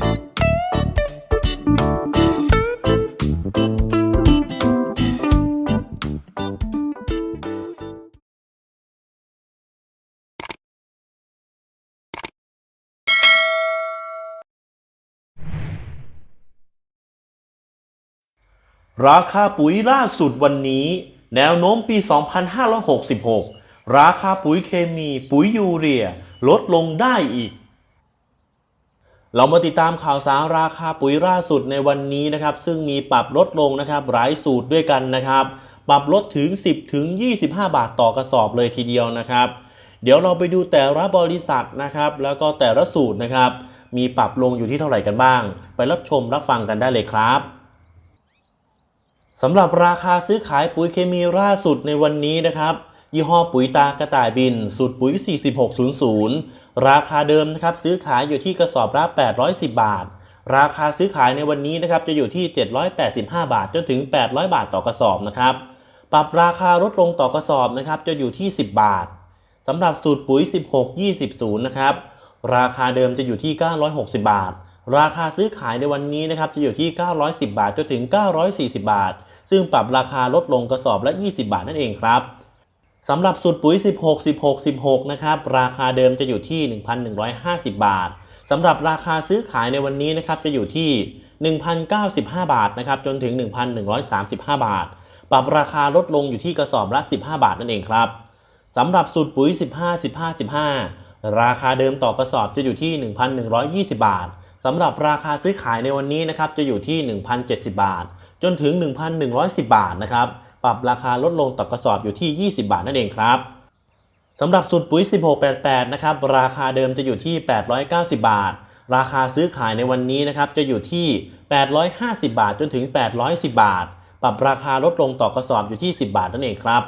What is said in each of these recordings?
ราคาปุ๋ยล่าสุดวันนี้ แนวโน้มปี 2566 ราคาปุ๋ยเคมี ปุ๋ยยูเรีย ลดลงได้อีก เรามาติดตามข่าวสารราคาปุ๋ยล่าสุดในวันนี้นะครับ ซึ่งมีปรับลดลงนะครับหลายสูตรด้วยกันนะครับ ปรับลดถึง 10ถึง25 บาทต่อกระสอบเลยทีเดียวนะครับ เดี๋ยวเราไปดูแต่ละบริษัทนะครับ แล้วก็แต่ละสูตรนะครับ มีปรับลงอยู่ที่เท่าไหร่กันบ้าง ไปรับชมรับฟังกันได้เลยครับสำหรับราคาซื้อขายปุ๋ยเคมีล่าสุดในวันนี้นะครับ ยี่ห้อปุ๋ยตากระต่ายบิน สูตรปุ๋ย 4600 ราคาเดิมนะครับซื้อขายอยู่ที่กระสอบละ 810 บาท ราคาซื้อขายในวันนี้นะครับจะอยู่ที่ 785 บาท จนถึง 800 บาทต่อกระสอบนะครับ ปรับราคาลดลงต่อกระสอบนะครับจะอยู่ที่ 10 บาทสำหรับสูตรปุ๋ย 1620นะครับราคาเดิมจะอยู่ที่ 960 บาท ราคาซื้อขายในวันนี้นะครับจะอยู่ที่ 910 บาทจนถึง 940 บาท ซึ่งปรับราคาลดลงกระสอบละ 20 บาทนั่นเองครับ สำหรับสูตรปุ๋ย 16 16 16 นะครับ ราคาเดิมจะอยู่ที่ 1,150 บาท สำหรับราคาซื้อขายในวันนี้นะครับจะอยู่ที่ 1,095 บาทนะครับจนถึง 1,135 บาท ปรับราคาลดลงอยู่ที่กระสอบละ 15 บาทนั่นเองครับสำหรับสูตรปุ๋ย 15 15 15 ราคาเดิมต่อกระสอบจะอยู่ที่ 1,120 บาทสำหรับราคาซื้อขายในวันนี้นะครับจะอยู่ที่ 1,070 บาท จนถึง 1,110 บาทนะครับ ปรับราคาลดลงต่อกระสอบอยู่ที่ 20 บาทนั่นเองครับสำหรับสูตรปุ๋ย 1688 นะครับ ราคาเดิมจะอยู่ที่ 890 บาท ราคาซื้อขายในวันนี้นะครับจะอยู่ที่ 850 บาทจนถึง 810 บาท ปรับราคาลดลงต่อกระสอบอยู่ที่ 10 บาทนั่นเองครับ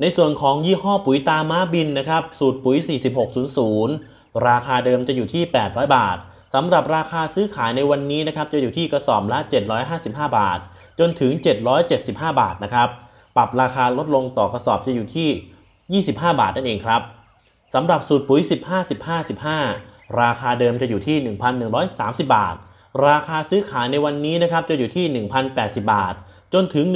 ในส่วนของยี่ห้อปุ๋ยตาม้าบินนะครับ สูตรปุ๋ย 4600 ราคาเดิมจะอยู่ที่ 800 บาทสำหรับราคาซื้อขายในวันนี้นะครับจะอยู่ที่กระสอบละ 755 บาท จนถึง 775 บาทนะครับ ปรับราคาลดลงต่อกระสอบจะอยู่ที่ 25 บาทนั่นเองครับสำหรับสูตรปุ๋ย 15 15 15 ราคาเดิมจะอยู่ที่ 1,130 บาท ราคาซื้อขายในวันนี้นะครับจะอยู่ที่ 1,080 บาท จนถึง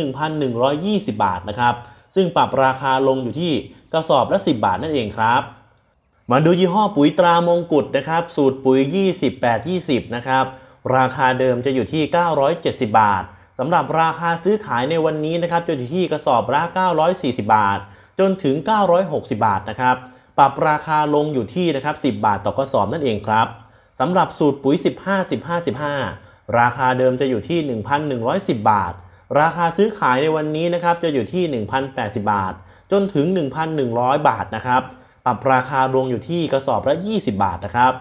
1,120 บาทนะครับ ซึ่งปรับราคาลงอยู่ที่กระสอบละ 10 บาทนั่นเองครับมาดูยี่ห้อปุ๋ยตรามงกุฎนะครับ สูตรปุ๋ย 28 20 นะครับ ราคาเดิมจะอยู่ที่ 970 บาท สำหรับราคาซื้อขายในวันนี้นะครับจะอยู่ที่กระสอบละ 940 บาท จนถึง 960 บาทนะครับ ปรับราคาลงอยู่ที่นะครับ 10 บาทต่อกระสอบนั่นเองครับสำหรับสูตรปุ๋ย 15 15 15 ราคาเดิมจะอยู่ที่ 1,110 บาท ราคาซื้อขายในวันนี้นะครับจะอยู่ที่ 1,080 บาท จนถึง 1,100 บาทนะครับ ปรับราคาลงอยู่ที่กระสอบละ 20 บาทนะครับ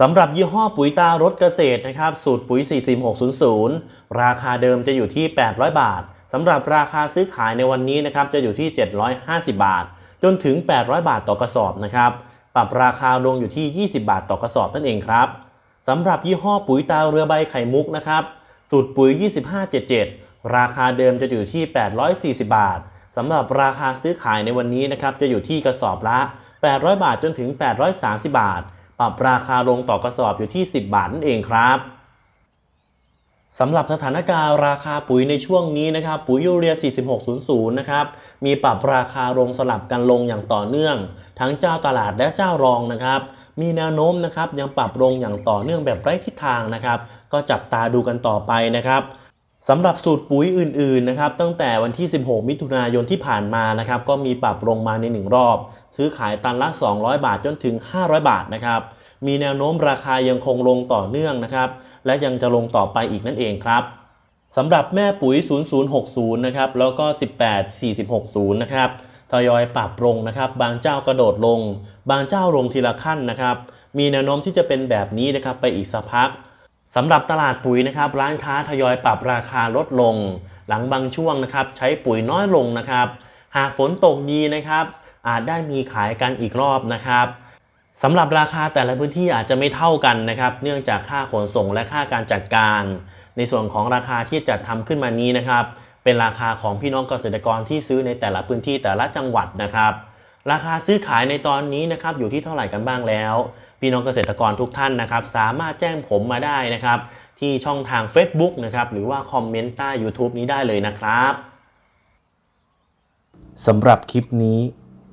สำหรับยี่ห้อปุ๋ยตารถเกษตรนะครับสูตรปุ๋ย 44600 ราคาเดิมจะอยู่ที่ 800 บาทสำหรับราคาซื้อขายในวันนี้นะครับจะอยู่ที่ 750 บาท จนถึง 800 บาทต่อกระสอบนะครับปรับราคาลงอยู่ที่ 20 บาทต่อกระสอบนั่นเองครับสำหรับยี่ห้อปุ๋ยตาเรือใบไข่มุกนะครับสูตรปุ๋ย 2577 ราคาเดิมจะอยู่ที่ 840 บาทสำหรับราคาซื้อขายในวันนี้นะครับจะอยู่ที่กระสอบละ 800 บาทจนถึง 830 บาท ปรับราคาลงต่อกระสอบอยู่ที่ 10 บาทนั่นเองครับสำหรับสถานการณ์ราคาปุ๋ยในช่วงนี้นะครับ ปุ๋ยยูเรีย 4600 นะครับ มีปรับราคาลงสลับกันลงอย่างต่อเนื่อง ทั้งเจ้าตลาดและเจ้ารองนะครับ มีแนวโน้มนะครับยังปรับลงอย่างต่อเนื่องแบบไร้ทิศทางนะครับ ก็จับตาดูกันต่อไปนะครับสำหรับสูตรปุ๋ยอื่นๆนะครับตั้งแต่วันที่ 16 มิถุนายนที่ผ่านมานะครับก็มีปรับลงมาใน 1 รอบ ซื้อขายตันละ 200 บาทจนถึง 500 บาทนะครับ มีแนวโน้มราคายังคงลงต่อเนื่องนะครับ และยังจะลงต่อไปอีกนั่นเองครับสำหรับแม่ปุ๋ย 0060 นะครับ แล้วก็ 18460 นะครับ ทยอยปรับลงนะครับ บางเจ้ากระโดดลง บางเจ้าลงทีละขั้นนะครับ มีแนวโน้มที่จะเป็นแบบนี้นะครับไปอีกสักพักสำหรับตลาดปุ๋ยนะครับ ร้านค้าทยอยปรับราคาลดลง หลังบางช่วงนะครับ ใช้ปุ๋ยน้อยลงนะครับ หากฝนตกดีนะครับ อาจได้มีขายกันอีกรอบนะครับสำหรับราคาแต่ละพื้นที่อาจจะไม่เท่ากันนะครับ เนื่องจากค่าขนส่งและค่าการจัดการ ในส่วนของราคาที่จัดทำขึ้นมานี้นะครับ เป็นราคาของพี่น้องเกษตรกรที่ซื้อในแต่ละพื้นที่แต่ละจังหวัดนะครับ ราคาซื้อขายในตอนนี้นะครับอยู่ที่เท่าไหร่กันบ้างแล้วพพี่น้องเกษตรกรทุกท่านนะครับ สามารถแจ้งผมมาได้นะครับ ที่ช่องทาง Facebook นะครับหรือว่าคอมเมนต์ใต้ YouTube นี้ได้เลยนะครับสำหรับคลิปนี้